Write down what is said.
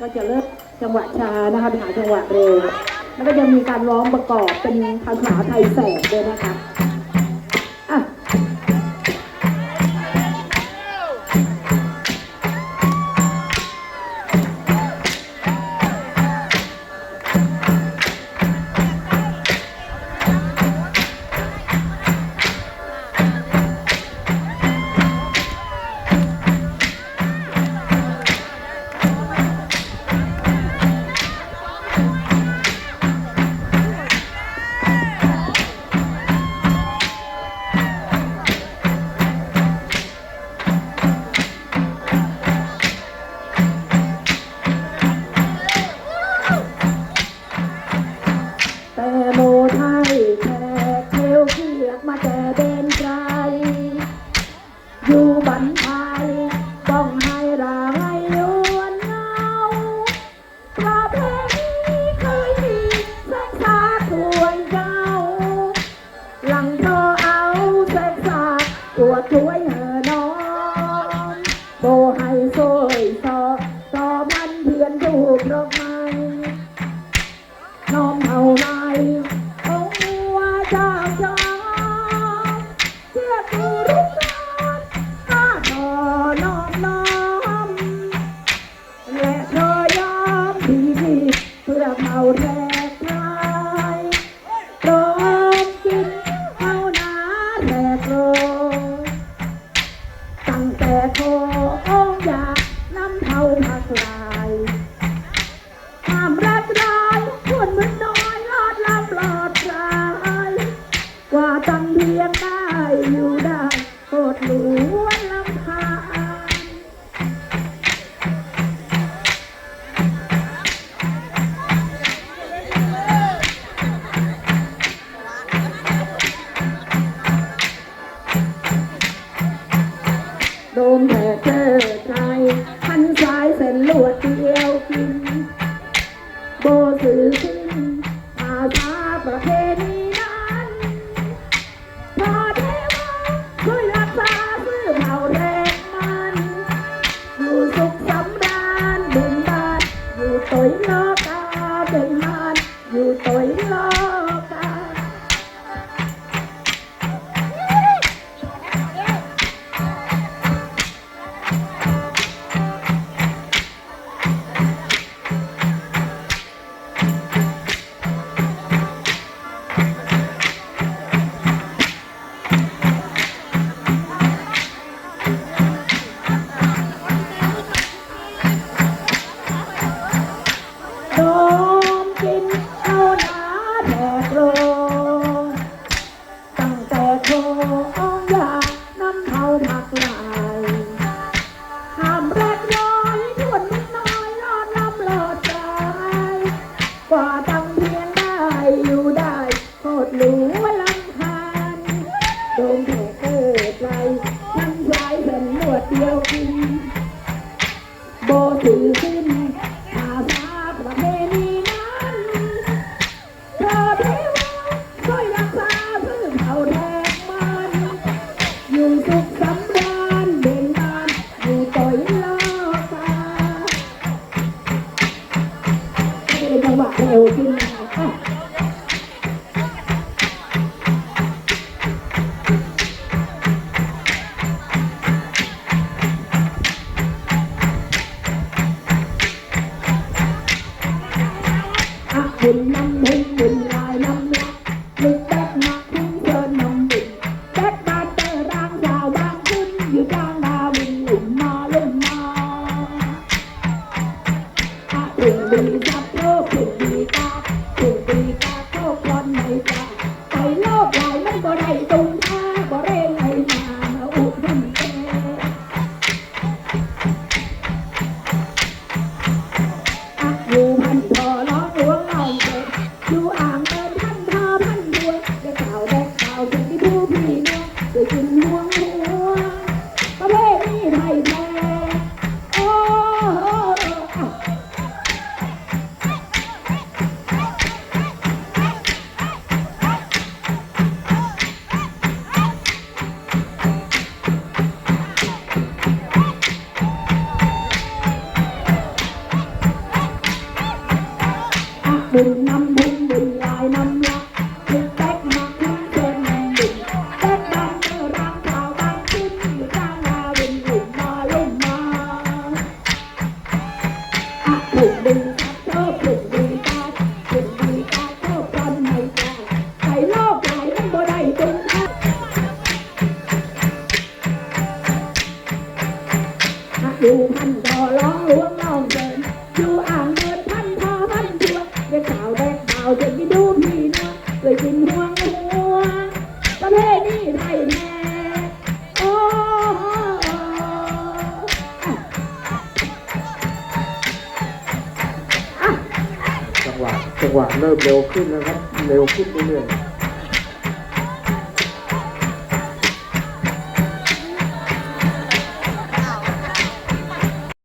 ก็จะเลิกจังหวะช้านะคะไปหาจังหวะเร็ว แล้วก็ยังมีการร้องประกอบเป็นภาษาไทยแสบด้วยนะคะ โบให้โซยซอต่อมันเพื่อนดูพรก นแห่เธอไทยพันสายเส้นลวดเดียวกิน โดนหัวเกิดไรน้ำลายเป็นหนวดเดียวกินโบถือขึ้นอาสาประเพณีนั้นเธอเทวาช่วยรักษาเพื่อเขาแทงมัน อยู่สุขสำราญเด่นบานอยู่ต่อยลอตาไม่ได้จังหวะเร็วขึ้นนะะ bình năm bình เป็นห่วงัวประเภทนี้ได้แน่โอ้จังหวะจังหวะเริ่มเร็วขึ้นนะครับ เร็วขึ้นเรื่อย